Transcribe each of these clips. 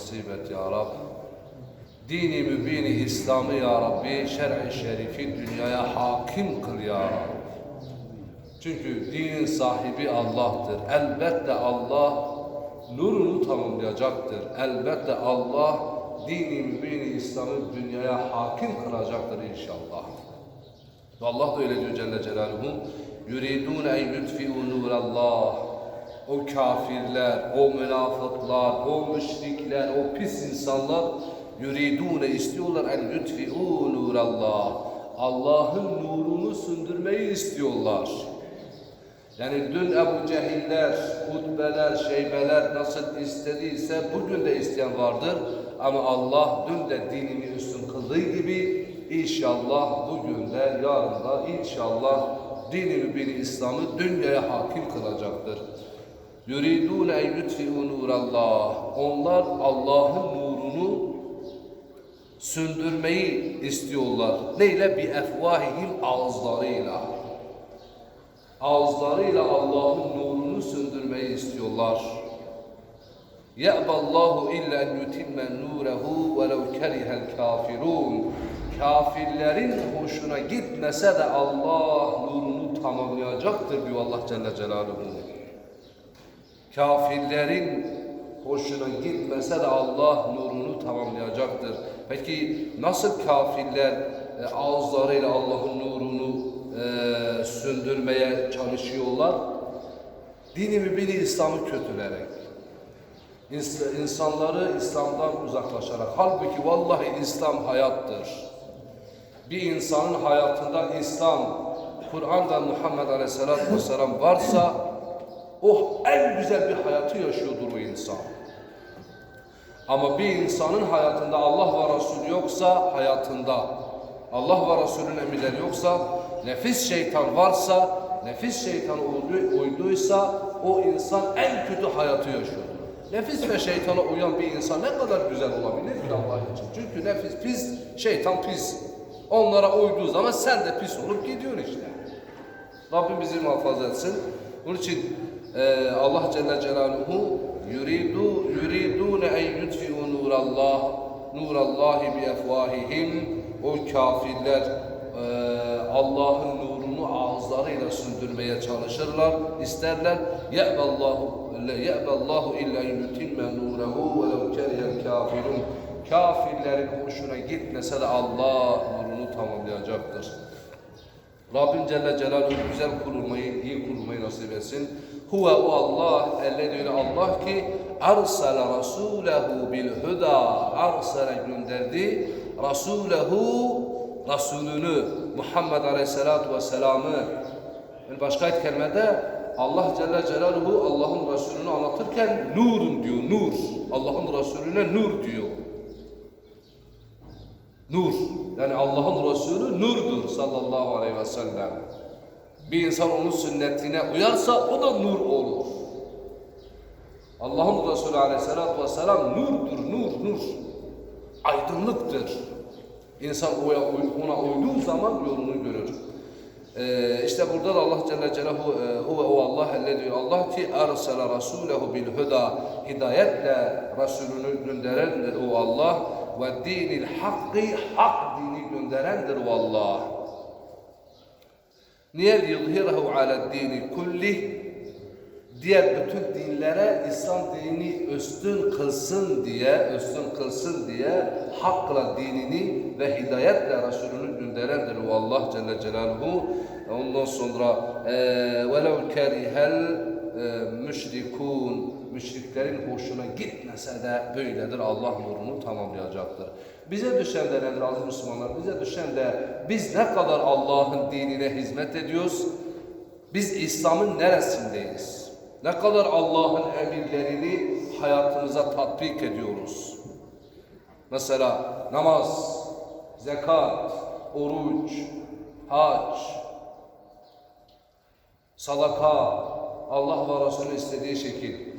nasip et ya Rab. Dini mübini İslam'ı ya Rabbi şer'i şerifi dünyaya hakim kıl ya Rabbi. Çünkü dinin sahibi Allah'tır. Elbette Allah nurunu tamamlayacaktır. Elbette Allah dini mübini İslam'ı dünyaya hakim kılacaktır inşallah. Ve Allah da öyle diyor Celle Celaluhu. Yuridun en yutfi'u nurallah. O kafirler, o münafıklar, o müşrikler, o pis insanlar yuridune istiyorlar en yutfi'u nurallah. Allah'ın nurunu söndürmeyi istiyorlar. Yani dün Ebu Cehiller, Utbeler, Şeybeler nasıl istediyse bugün de isteyen vardır. Ama Allah dün de dinini üstün kıldığı gibi inşallah bugün de yarın da inşallah dini mübini İslam'ı dünyaya hakim kılacaktır. Yuridûne en yutfi'u nurallah. Onlar Allah'ın nurunu söndürmeyi istiyorlar. Neyle? Bi efvahihim ağızlarıyla ağızlarıyla Allah'ın nurunu söndürmeyi istiyorlar. Ye'ballahu illa en yutimme nurehu velev kerihel kafirun. Kafirlerin hoşuna gitmese de Allah nurunu tamamlayacaktır diyor Allah Celle Celaluhu. Kafirlerin hoşuna gitmese de Allah nurunu tamamlayacaktır. Peki nasıl kafirler e, ağızlarıyla Allah'ın nurunu e, söndürmeye çalışıyorlar? Dini mübini İslam'ı kötülerek. İns- insanları İslam'dan uzaklaşarak. Halbuki vallahi İslam hayattır. Bir insanın hayatında İslam, Kur'an'da Muhammed Aleyhisselatü Vesselam varsa o en güzel bir hayatı yaşıyordur o insan. Ama bir insanın hayatında Allah ve Resulü yoksa hayatında Allah ve Resulünün emirleri yoksa nefis şeytan varsa nefis şeytan uydu- uyduysa o insan en kötü hayatı yaşıyordur. Nefis ve şeytana uyan bir insan ne kadar güzel olabilir ki Allah için. Çünkü nefis pis, şeytan pis. Onlara uyduğu zaman sen de pis olup gidiyorsun işte. Rabbim bizi muhafaza etsin. Bunun için e, Allah Celle Celaluhu yuridu yuridun en yutfi'u nurallah nurallahi bi efvahihim o kafirler e, Allah'ın nurunu ağızlarıyla söndürmeye çalışırlar, isterler. Ye'ballahu ye'ballahu illa yutimme nurehu velev kerihel kafirun. Kafirlerin hoşuna gitmese de Allah nurunu tamamlayacaktır. Rabbim Celle Celaluhu güzel kurulmayı, iyi kurulmayı nasip etsin. Huve o Allah, ellezine Allah ki arsala rasulehu bil huda, arsala gönderdi rasulehu, Resulünü Muhammed Aleyhisselatu Vesselam'ı. Yani başka ayet kerimede Allah Celle Celaluhu Allah'ın Resulünü anlatırken nurun diyor, nur. Allah'ın Resulüne nur diyor. Nur. Yani Allah'ın Resulü nurdur sallallahu aleyhi ve sellem. Bir insan onun sünnetine uyarsa o da nur olur. Allah'ın Resulü aleyhissalatü vesselam nurdur, nur, nur. Aydınlıktır. İnsan ona- uyduğu zaman yolunu görür. Ee, işte burada da Allah Celle Celaluhu e, huve o Allah elle diyor Allah ki ersele rasulehu bil huda hidayetle Resulünü gönderendir o Allah ve dinil hakkı hak dini gönderendir o Allah. Niye yuzhirahu ala dini kulli diğer bütün dinlere İslam dinini üstün kılsın diye, üstün kılsın diye hakla dinini ve hidayetle Resulünü gönderendir o Allah Celle Celaluhu. Ondan sonra eee velev kerihel eee, müşrikun müşriklerin hoşuna gitmese de böyledir. Allah nurunu tamamlayacaktır. Bize düşen de nedir aziz Müslümanlar? Bize düşen de biz ne kadar Allah'ın dinine hizmet ediyoruz? Biz İslam'ın neresindeyiz? Ne kadar Allah'ın emirlerini hayatımıza tatbik ediyoruz? Mesela namaz, zekat, oruç, hac, sadaka, Allah ve Resulü istediği şekil.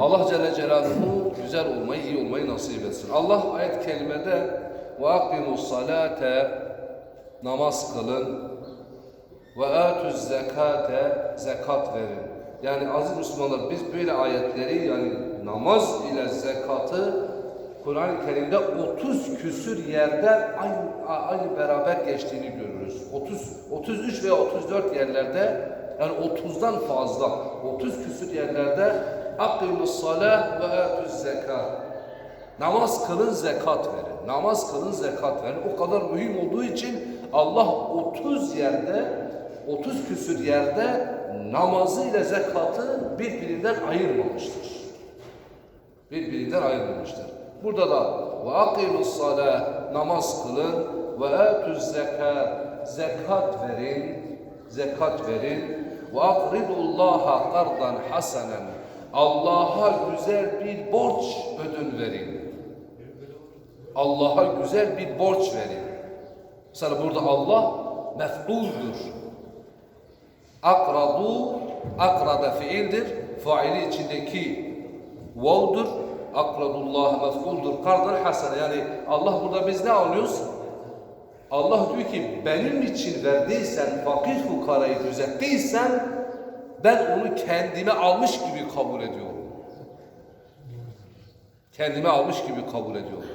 Allah Celle Celaluhu güzel olmayı, iyi olmayı nasip etsin. Allah ayet kelimede ve akimus salate namaz kılın ve atuz zekate zekat verin. Yani aziz Müslümanlar biz böyle ayetleri yani namaz ile zekatı Kur'an-ı Kerim'de 30 küsür yerde aynı, aynı beraber geçtiğini görürüz. 30, 33 veya 34 yerlerde yani 30'dan fazla 30 küsür yerlerde akimus salah ve etüz zekat Namaz kılın zekat verin. Namaz kılın zekat verin. O kadar mühim olduğu için Allah 30 yerde 30 küsür yerde namazı ile zekatı birbirinden ayırmamıştır. Birbirinden ayırmamıştır. Burada da ve akimus salah namaz kılın ve etüz zekat zekat verin. Zekat verin. Ve akridullaha kardan hasanen Allah'a güzel bir borç ödün verin. Allah'a güzel bir borç verin. Mesela burada Allah mef'uldur. Akradu, akrada fiildir. Faili içindeki vavdur. Akradullah mef'uldur. Kardan hasene. Yani Allah burada biz ne anlıyoruz? Allah diyor ki benim için verdiysen, fakir fukarayı gözettiysen ben onu kendime almış gibi kabul ediyorum. Kendime almış gibi kabul ediyorum.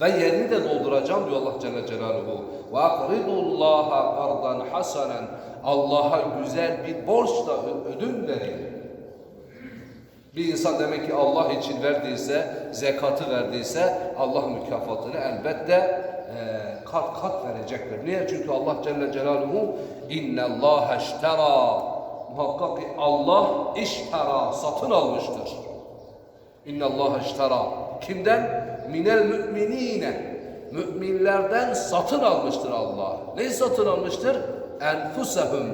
Ve yerini de dolduracağım diyor Allah Celle Celaluhu. Ve akridullaha kardan hasanen. Allah'a güzel bir borçla ödün verin. Bir insan demek ki Allah için verdiyse, zekatı verdiyse Allah mükafatını elbette e, kat kat verecektir. Niye? Çünkü Allah Celle Celaluhu inne Allah iştera muhakkak ki Allah iştera satın almıştır. İnne Allah iştera kimden? Minel müminine müminlerden satın almıştır Allah. Neyi satın almıştır? Enfusehum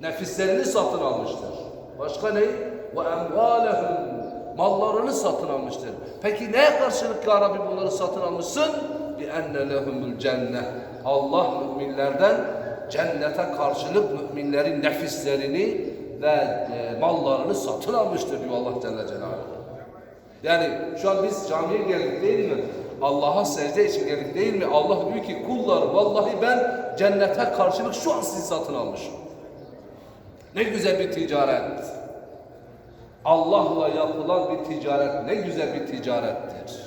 nefislerini satın almıştır. Başka ne? Ve emvalehum mallarını satın almıştır. Peki neye karşılık ya Rabbi bunları satın almışsın? Bi enne lehumul cennet. Allah müminlerden cennete karşılık müminlerin nefislerini ve e, mallarını satın almıştır diyor Allah Celle Celaluhu. Yani şu an biz camiye geldik değil mi? Allah'a secde için geldik değil mi? Allah diyor ki kullar vallahi ben cennete karşılık şu an sizi satın almışım. Ne güzel bir ticaret. Allah'la yapılan bir ticaret ne güzel bir ticarettir.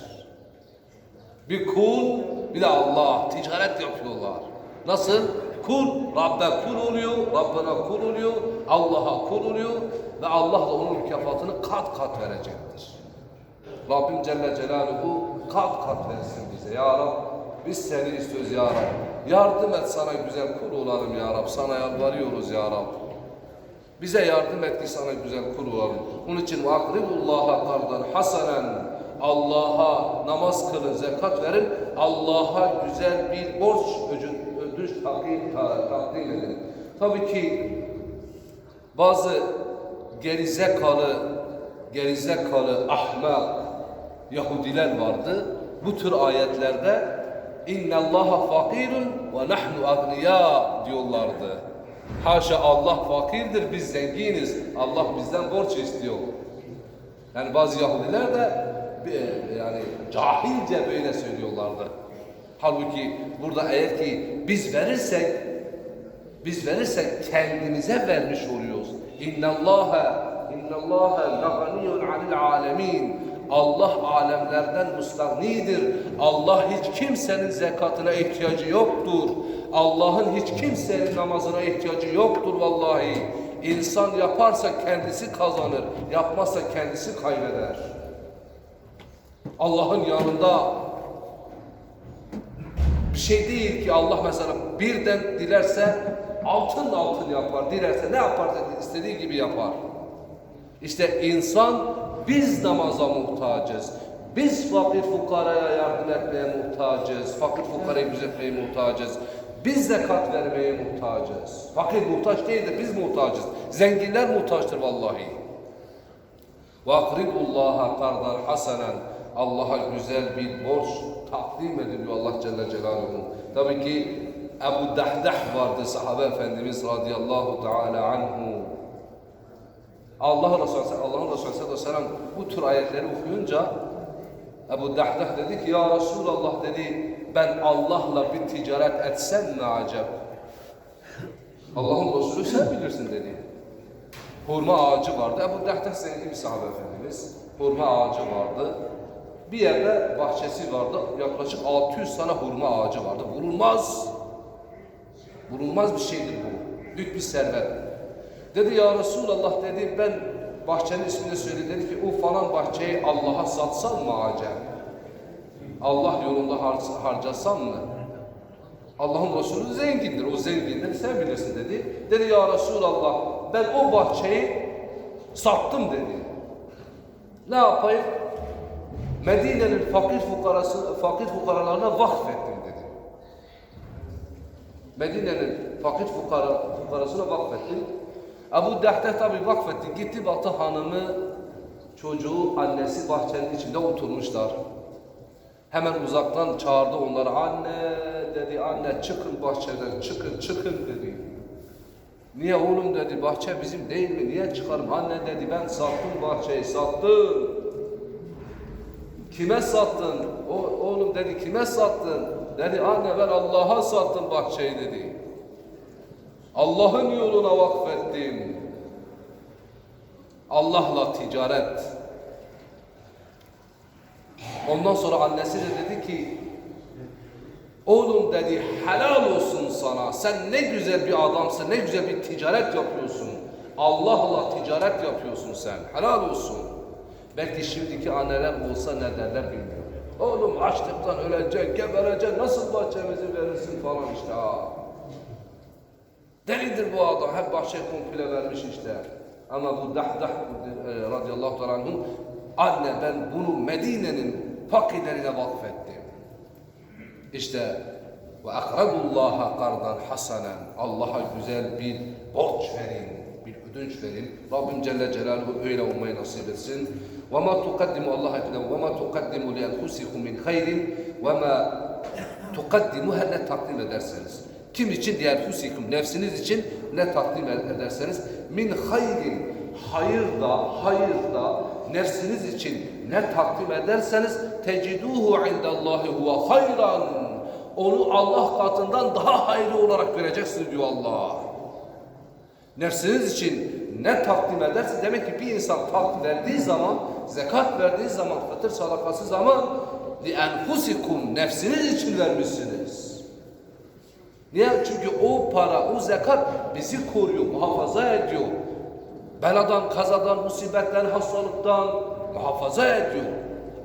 Bir kul bir de Allah ticaret yapıyorlar. Nasıl? Kul Rabbe kul oluyor, Rabbına kul oluyor, Allah'a kul oluyor ve Allah da onun mükafatını kat kat verecektir. Rabbim Celle Celaluhu kat kat versin bize ya Rab. Biz seni istiyoruz ya Rab. Yardım et sana güzel kul olalım ya Rab. Sana yalvarıyoruz ya Rab. Bize yardım et ki sana güzel kul olalım. Bunun için akribullaha kardan hasanen Allah'a namaz kılın, zekat verin. Allah'a güzel bir borç ödün, ödünç takdim, takdim edin. Tabii ki bazı gerizekalı, gerizekalı, ahmak Yahudiler vardı. Bu tür ayetlerde Allaha fakirun ve nahnu agniya diyorlardı. Haşa Allah fakirdir, biz zenginiz. Allah bizden borç istiyor. Yani bazı Yahudiler de e, yani cahilce böyle söylüyorlardı. Halbuki burada eğer ki biz verirsek biz verirsek kendimize vermiş oluyoruz. İnnallâhe innallâhe laghaniyun anil alemin. Allah alemlerden müstahnidir. Allah hiç kimsenin zekatına ihtiyacı yoktur. Allah'ın hiç kimsenin namazına ihtiyacı yoktur vallahi. İnsan yaparsa kendisi kazanır, yapmazsa kendisi kaybeder. Allah'ın yanında bir şey değil ki Allah mesela birden dilerse altın altın yapar, dilerse ne yaparsa istediği gibi yapar. İşte insan biz namaza muhtacız. Biz fakir fukaraya yardım etmeye muhtacız. Fakir fukarayı gözetmeye muhtacız. Biz zekat vermeye muhtacız. Fakir muhtaç değil de biz muhtacız. Zenginler muhtaçtır vallahi. وَاقْرِضُ اللّٰهَ قَرْضًا حَسَنًا Allah'a güzel bir borç takdim ediliyor Allah Celle Celaluhu. Tabii ki Ebu Dahdah vardı sahabe efendimiz radıyallahu teala anhu. Allah Resulü Allah Resulü sallallahu bu tür ayetleri okuyunca Ebu Dahdah dedi ki ya Resulallah dedi ben Allah'la bir ticaret etsem ne acep. Allah'ın Resulü sen bilirsin dedi. Hurma ağacı vardı. Ebu Dahdah senin gibi sahabe efendimiz. hurma ağacı vardı. Bir yerde bahçesi vardı. Yaklaşık 600 tane hurma ağacı vardı. Bulunmaz. Bulunmaz bir şeydir bu. Büyük bir servet. Dedi ya Resulallah dedi ben bahçenin ismini söyledi. Dedi ki o falan bahçeyi Allah'a satsam mı ağaca? Allah yolunda har- harcasam mı? Allah'ın Resulü zengindir. O zengindir. Sen bilirsin dedi. Dedi ya Resulallah ben o bahçeyi sattım dedi. Ne yapayım? Medine'nin fakir fukarası, fakir fukaralarına vakfettim dedi. Medine'nin fakir fukara, fukarasına vakfettim. Ebu Dehte tabi vakfetti. Gitti baktı hanımı, çocuğu, annesi bahçenin içinde oturmuşlar. Hemen uzaktan çağırdı onları. Anne dedi, anne çıkın bahçeden, çıkın, çıkın dedi. Niye oğlum dedi, bahçe bizim değil mi? Niye çıkarım? Anne dedi, ben sattım bahçeyi, sattım. Kime sattın? O, oğlum dedi, kime sattın? Dedi, anne ben Allah'a sattım bahçeyi dedi. Allah'ın yoluna vakfettim. Allah'la ticaret. Ondan sonra annesi de dedi ki Oğlum dedi helal olsun sana. Sen ne güzel bir adamsın. Ne güzel bir ticaret yapıyorsun. Allah'la ticaret yapıyorsun sen. Helal olsun. Belki şimdiki anneler olsa ne derler bilmiyorum. Oğlum açlıktan ölecek, geberecek, nasıl bahçemizi verirsin falan işte ha. Delidir bu adam. Hep bahçe komple vermiş işte. Ama bu Dahdah e, radıyallahu anhu, anne ben bunu Medine'nin fakirlerine vakfettim. İşte ve akradullaha kardan hasanen Allah'a güzel bir borç verin, ödünç verin. Rabbim Celle Celaluhu öyle olmayı nasip etsin. Ve ma tukaddimu li enfusikum min hayrin ve ma tukaddimu her ne takdim ederseniz. Kim için? Diğer husikum nefsiniz için ne takdim ederseniz min hayrin hayırda hayırda nefsiniz için ne takdim ederseniz teciduhu indallahi huve hayran onu Allah katından daha hayırlı olarak göreceksiniz diyor Allah. Nefsiniz için ne takdim ederse demek ki bir insan tak verdiği zaman, zekat verdiği zaman, fıtır sadakası zaman li enfusikum nefsiniz için vermişsiniz. Niye? Çünkü o para, o zekat bizi koruyor, muhafaza ediyor. Beladan, kazadan, musibetten, hastalıktan muhafaza ediyor.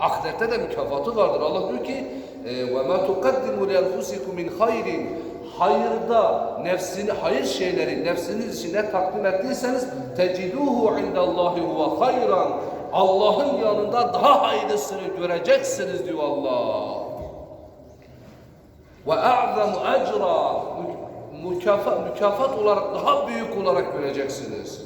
Ahirette de mükafatı vardır. Allah diyor ki: e, "Ve ma tuqaddimu li enfusikum min hayrin Hayırda nefsini, hayır şeyleri nefsiniz için ne takdim ettiyseniz teciduhu indallahi huve hayran Allah'ın yanında daha hayırlısını göreceksiniz diyor Allah. Ve a'zamu ecra mükafat, mükafat olarak daha büyük olarak göreceksiniz.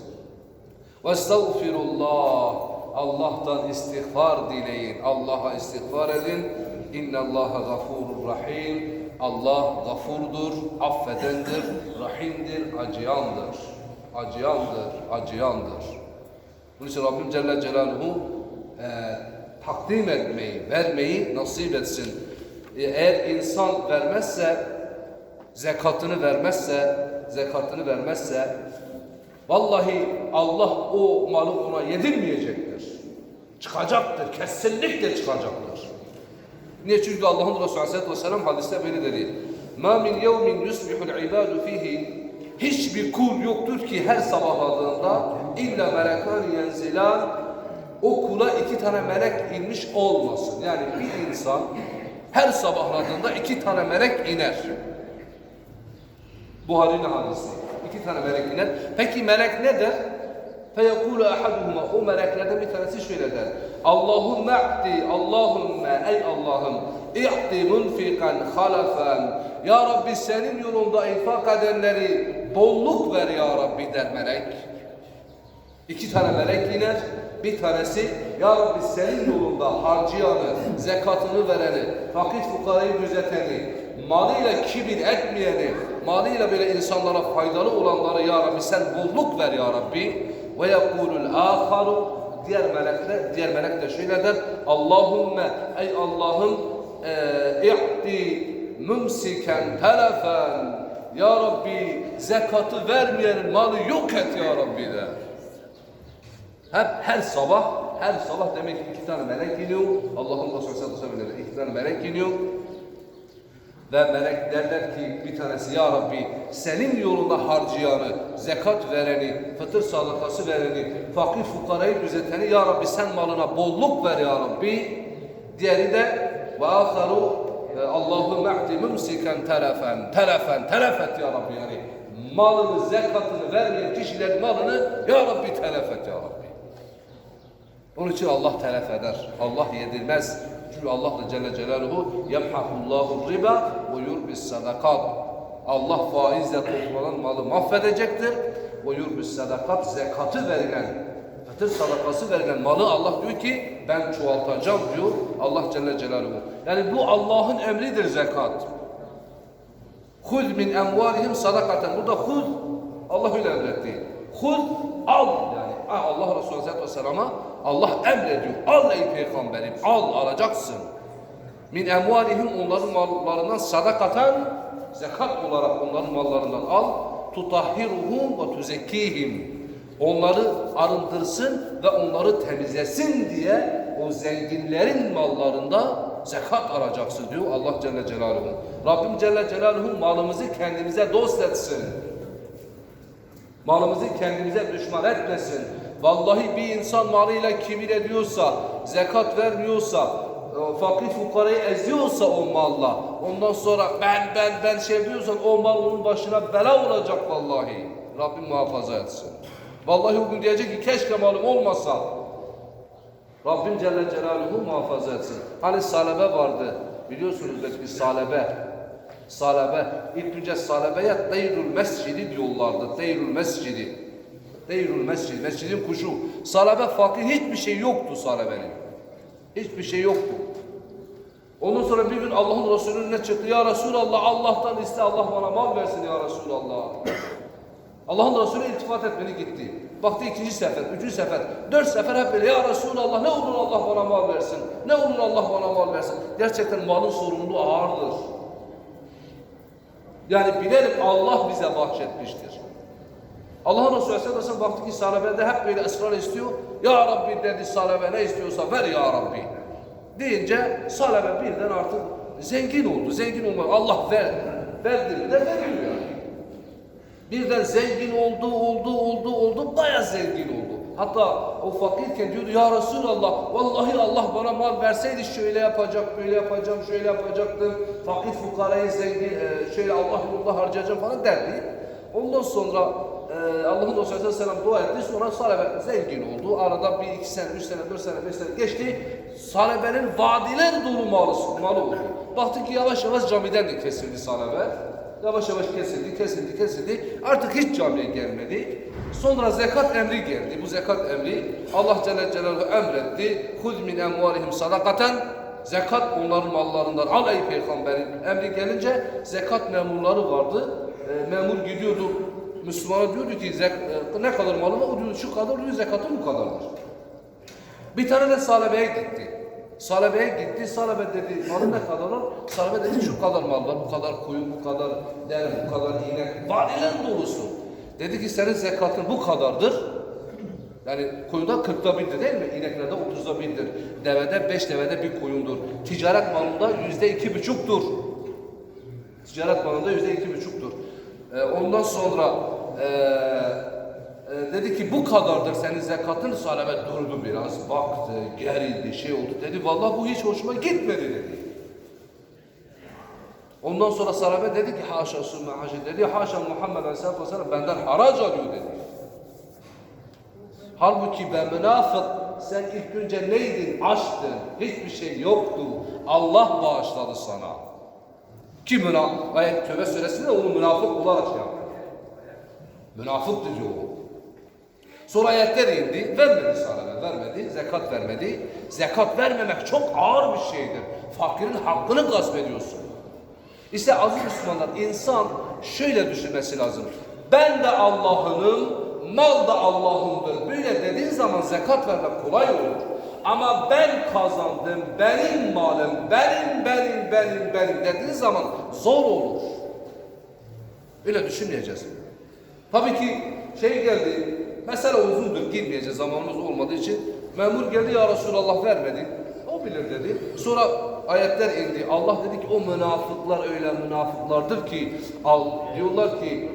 Ve estağfirullah Allah'tan istiğfar dileyin. Allah'a istiğfar edin. İnne Allaha gafurur rahim. Allah gafurdur, affedendir, rahimdir, acıyandır. Acıyandır, acıyandır. Bunun için Rabbim Celle Celaluhu e, takdim etmeyi, vermeyi nasip etsin. E, eğer insan vermezse, zekatını vermezse, zekatını vermezse, vallahi Allah o malı ona yedirmeyecektir. Çıkacaktır, kesinlikle çıkacaktır. Niye? Çünkü Allah'ın Resulü Aleyhisselatü Vesselam hadiste böyle dedi. مَا مِنْ يَوْمٍ يُسْبِحُ الْعِبَادُ ف۪يهِ Hiçbir kul yoktur ki her sabahladığında illa melekâni yenzilan o kula iki tane melek inmiş olmasın. Yani bir insan her sabahladığında iki tane melek iner. Buhari'nin hadisi. İki tane melek iner. Peki melek ne der? فَيَقُولُ اَحَدُهُمَا O meleklerden bir tanesi şöyle der. Allahümme a'ti, Allahümme ey Allah'ım i'ti munfikan halafen. Ya Rabbi senin yolunda infak edenleri bolluk ver ya Rabbi der melek. İki tane melek iner. Bir tanesi Ya Rabbi senin yolunda harcayanı, zekatını vereni, fakir fukarayı gözeteni, malıyla kibir etmeyeni, malıyla böyle insanlara faydalı olanları Ya Rabbi sen bolluk ver Ya Rabbi. Ve yekulul aharu diğer melekler, diğer melek de şöyle der. Allahümme ey Allah'ım e, i'ti mumsiken telefen Ya Rabbi zekatı vermeyenin malı yok et Ya Rabbi der. Hep her sabah her sabah demek ki iki tane melek iniyor. Allah'ın Resulü sallallahu aleyhi ve sellem iki tane melek iniyor. Ve melek derler ki bir tanesi ya Rabbi senin yolunda harcayanı, zekat vereni, fıtır sadakası vereni, fakir fukarayı gözeteni ya Rabbi sen malına bolluk ver ya Rabbi. Diğeri de ve aharu e, Allahu ma'ti mumsiken terefen, terefen, terefet ya Rabbi yani malını, zekatını vermeyen kişilerin malını ya Rabbi telef ya Rabbi. Onun için Allah telef eder. Allah yedirmez. Çünkü Allah da Celle Celaluhu yemhahullahu riba ve yurbis sadakat. Allah faizle toplanan malı mahvedecektir. Ve yurbis sadakat zekatı verilen, fıtır sadakası verilen malı Allah diyor ki ben çoğaltacağım diyor Allah Celle Celaluhu. Yani bu Allah'ın emridir zekat. Hud min emvalihim sadakaten. Burada hud Allah öyle emretti. Hud al yani. Allah Resulü Aleyhisselatü Vesselam'a Allah emrediyor. Al ey peygamberim al alacaksın. Min emvalihim onların mallarından sadakaten zekat olarak onların mallarından al. Tutahhiruhum ve tuzekkihim. Onları arındırsın ve onları temizlesin diye o zenginlerin mallarında zekat alacaksın diyor Allah Celle Celaluhu. Rabbim Celle Celaluhu malımızı kendimize dost etsin. Malımızı kendimize düşman etmesin. Vallahi bir insan malıyla kibir ediyorsa, zekat vermiyorsa, e, fakir fukarayı eziyorsa o malla, ondan sonra ben ben ben şey diyorsan o mal onun başına bela olacak vallahi. Rabbim muhafaza etsin. Vallahi o gün diyecek ki keşke malım olmasa. Rabbim Celle Celaluhu muhafaza etsin. Hani salebe vardı. Biliyorsunuz belki salebe. Salebe. İlk önce salebeye Deyrül Mescidi diyorlardı. Deyrül Mescidi. Deyrül Mescid. Mescidin kuşu. Salebe fakir hiçbir şey yoktu salebenin. Hiçbir şey yoktu. Ondan sonra bir gün Allah'ın Resulü'nün çıktı? Ya Resulallah Allah'tan iste Allah bana mal versin ya Resulallah. Allah'ın Resulü iltifat etmeni gitti. Baktı ikinci sefer, üçüncü sefer, dört sefer hep böyle ya Resulallah ne olur Allah bana mal versin. Ne olur Allah bana mal versin. Gerçekten malın sorumluluğu ağırdır. Yani bilelim Allah bize bahşetmiştir. Allah'ın Resulü Aleyhisselatü Vesselam baktı ki sahabede hep böyle ısrar istiyor. Ya Rabbi dedi sahabe ne istiyorsa ver ya Rabbi. Deyince sahabe birden artık zengin oldu. Zengin olmak Allah ver, verdi mi de veriyor yani. Birden zengin oldu, oldu, oldu, oldu, bayağı zengin oldu. Hatta o fakirken diyordu ya Resulallah vallahi Allah bana mal verseydi şöyle yapacak, böyle yapacağım, şöyle yapacaktım. Fakir fukarayı zengin, e, şöyle Allah yolunda harcayacağım falan derdi. Ondan sonra e, Allah'ın Resulü Aleyhisselam dua etti. Sonra sahabe zengin oldu. Arada bir iki sene, üç sene, dört sene, beş sene geçti. Sahabenin vadiler dolu malı, malı oldu. Baktı ki yavaş yavaş camiden de kesildi sahabe. Yavaş yavaş kesildi, kesildi, kesildi. Artık hiç camiye gelmedi. Sonra zekat emri geldi. Bu zekat emri Allah Celle Celaluhu emretti. Hud min emvalihim sadakaten zekat onların mallarından al ey peygamberin emri gelince zekat memurları vardı. E, memur gidiyordu Müslümana diyordu ki e, ne kadar malın var? O diyor şu kadar diyor zekatın bu kadardır. Bir tane de salebeye gitti. Salebeye gitti. Salebe dedi malı ne kadar var? Salebe dedi şu kadar mal var. Bu kadar koyun, bu kadar deve, bu kadar inek. Vadiler dolusu. Dedi ki senin zekatın bu kadardır. Yani koyunda kırkta birdir değil mi? İneklerde otuzda birdir. Devede beş devede bir koyundur. Ticaret malında yüzde iki buçuktur. Ticaret malında yüzde iki buçuktur. Ee, ondan sonra ee, e, dedi ki bu kadardır senin zekatın salebe durdu biraz baktı gerildi şey oldu dedi vallahi bu hiç hoşuma gitmedi dedi. Ondan sonra sahabe dedi ki haşa sümme haşa dedi haşa Muhammed Aleyhisselatü Vesselam benden harac alıyor dedi. Halbuki ben münafık sen ilk önce neydin? Açtın. Hiçbir şey yoktu. Allah bağışladı sana. Ki münafık, ayet Tövbe suresinde onu münafık olarak şey yaptı. Münafık diyor o. Sonra ayetler indi. Vermedi sahabe, vermedi. Zekat vermedi. Zekat vermemek çok ağır bir şeydir. Fakirin hakkını gasp ediyorsun. İşte aziz Müslümanlar insan şöyle düşünmesi lazım. Ben de Allah'ınım, mal da Allah'ındır. Böyle dediğin zaman zekat vermek kolay olur. Ama ben kazandım, benim malım, benim, benim, benim, benim dediğin zaman zor olur. Öyle düşünmeyeceğiz. Tabii ki şey geldi, Mesela uzundur girmeyeceğiz zamanımız olmadığı için. Memur geldi ya Resulallah vermedi. O bilir dedi. Sonra ayetler indi. Allah dedi ki o münafıklar öyle münafıklardır ki al diyorlar ki